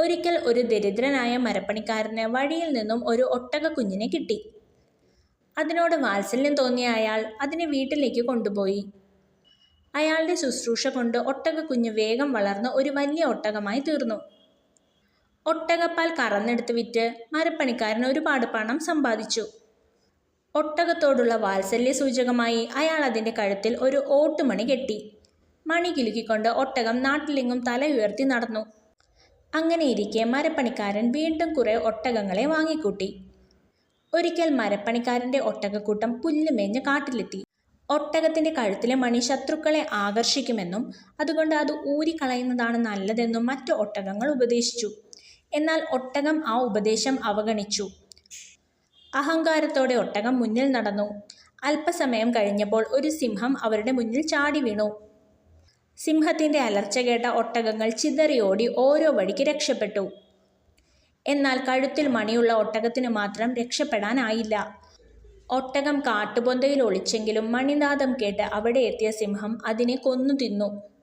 ഒരിക്കൽ ഒരു ദരിദ്രനായ മരപ്പണിക്കാരന് വഴിയിൽ നിന്നും ഒരു ഒട്ടക കുഞ്ഞിനെ കിട്ടി. അതിനോട് വാത്സല്യം തോന്നിയ അയാൾ അതിനെ വീട്ടിലേക്ക് കൊണ്ടുപോയി. അയാളുടെ ശുശ്രൂഷ കൊണ്ട് ഒട്ടക കുഞ്ഞ് വേഗം വളർന്ന് ഒരു വലിയ ഒട്ടകമായി തീർന്നു. ഒട്ടകപ്പാൽ കറന്നെടുത്ത് വിറ്റ് മരപ്പണിക്കാരൻ ഒരുപാട് പണം സമ്പാദിച്ചു. ഒട്ടകത്തോടുള്ള വാത്സല്യ സൂചകമായി അയാൾ അതിന്റെ കഴുത്തിൽ ഒരു ഓട്ടുമണി കെട്ടി. മണി കിലുക്കിക്കൊണ്ട് ഒട്ടകം നാട്ടിലെങ്ങും തല ഉയർത്തി നടന്നു. അങ്ങനെയിരിക്കെ മരപ്പണിക്കാരൻ വീണ്ടും കുറെ ഒട്ടകങ്ങളെ വാങ്ങിക്കൂട്ടി. ഒരിക്കൽ മരപ്പണിക്കാരന്റെ ഒട്ടകക്കൂട്ടം പുല്ലുമേഞ്ഞ് കാട്ടിലെത്തി. ഒട്ടകത്തിന്റെ കഴുത്തിലെ മണി ശത്രുക്കളെ ആകർഷിക്കുമെന്നും അതുകൊണ്ട് അത് ഊരിക്കളയുന്നതാണ് നല്ലതെന്നും മറ്റു ഒട്ടകങ്ങൾ ഉപദേശിച്ചു. എന്നാൽ ഒട്ടകം ആ ഉപദേശം അവഗണിച്ചു. അഹങ്കാരത്തോടെ ഒട്ടകം മുന്നിൽ നടന്നു. അല്പസമയം കഴിഞ്ഞപ്പോൾ ഒരു സിംഹം അവരുടെ മുന്നിൽ ചാടി വീണു. സിംഹത്തിന്റെ അലർച്ച കേട്ട ഒട്ടകങ്ങൾ ചിതറിയോടി ഓരോ വഴിക്ക് രക്ഷപ്പെട്ടു. എന്നാൽ കഴുത്തിൽ മണിയുള്ള ഒട്ടകത്തിന് മാത്രം രക്ഷപ്പെടാനായില്ല. ഒട്ടകം കാട്ടുപൊന്തയിൽ ഒളിച്ചെങ്കിലും മണിനാദം കേട്ട് അവിടെ എത്തിയ സിംഹം അതിനെ കൊന്നു തിന്നു.